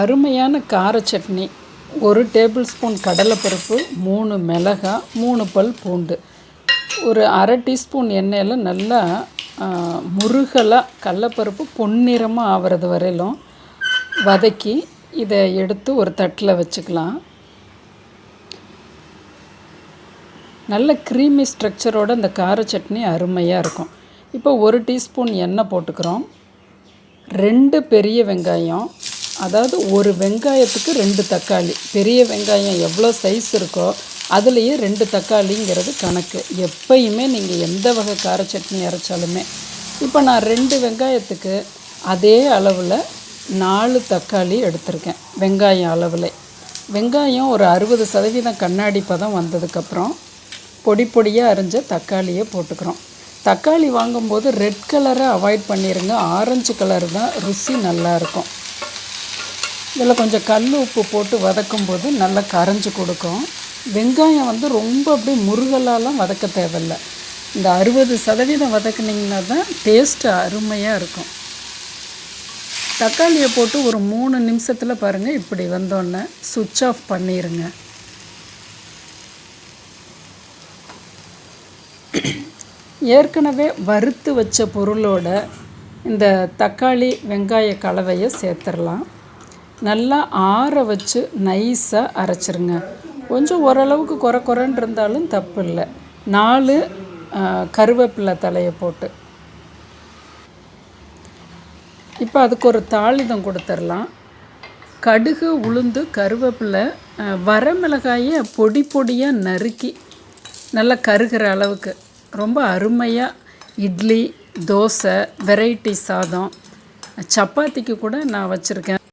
அருமையான கார சட்னி ஒரு டேபிள் ஸ்பூன் கடலைப்பருப்பு மூணு மிளகாய் மூணு பல் பூண்டு. ஒரு அரை டீஸ்பூன் எண்ணெயில் நல்லா முருகலாக கடலப்பருப்பு பொன்னிறமாக ஆகிறது வரையிலும் வதக்கி இதை எடுத்து ஒரு தட்டில் வச்சுக்கலாம். நல்ல க்ரீமி ஸ்ட்ரக்சரோட இந்த கார சட்னி அருமையாக இருக்கும். இப்போ ஒரு டீஸ்பூன் எண்ணெய் போட்டுக்கிறோம். ரெண்டு பெரிய வெங்காயம் அதாவது ஒரு வெங்காயத்துக்கு ரெண்டு தக்காளி. பெரிய வெங்காயம் எவ்வளோ சைஸ் இருக்கோ அதுலேயே ரெண்டு தக்காளிங்கிறது கணக்கு. எப்பயுமே நீங்கள் எந்த வகை கார சட்னி அரைச்சாலுமே. இப்போ நான் ரெண்டு வெங்காயத்துக்கு அதே அளவில் நாலு தக்காளி எடுத்திருக்கேன் வெங்காயம் அளவில். வெங்காயம் ஒரு அறுபது சதவீதம் கண்ணாடி பதம் வந்ததுக்கப்புறம் பொடி பொடியாக அரிஞ்ச தக்காளியை போட்டுக்கிறோம். தக்காளி வாங்கும்போது ரெட் கலரை அவாய்ட் பண்ணிடுங்க ஆரஞ்சு கலர் தான் ருசி நல்லாயிருக்கும் இதில் கொஞ்சம் கல் உப்பு போட்டு வதக்கும் போது நல்லா கரைஞ்சி கொடுக்கும். வெங்காயம் வந்து ரொம்ப அப்படியே முருகலாலாம் வதக்க தேவையில்ல. இந்த அறுபது சதவீதம் வதக்குனிங்கன்னா தான் டேஸ்ட்டு அருமையாக இருக்கும். தக்காளியை போட்டு ஒரு மூணு நிமிஷத்தில் பாருங்கள் இப்படி வந்தோடனே சுவிட்ச் ஆஃப் பண்ணிடுங்க ஏற்கனவே வறுத்து வச்ச பொருளோட இந்த தக்காளி வெங்காய கலவையை சேர்த்துடலாம். நல்லா ஆற வச்சு நைஸாக அரைச்சிருங்க. கொஞ்சம் ஓரளவுக்கு குறை குறைன்னு இருந்தாலும் தப்பு இல்லை நாலு கருவேப்பிலை தலையை போட்டு. இப்போ அதுக்கு ஒரு தாளிதம் கொடுத்துடலாம் கடுகு உளுந்து கருவேப்பிலை வரமிளகாயை பொடி பொடியாக நறுக்கி நல்லா கருகிற அளவுக்கு. ரொம்ப அருமையாக இட்லி தோசை வெரைட்டி சாதம். சப்பாத்திக்கு கூட நான் வச்சுருக்கேன்.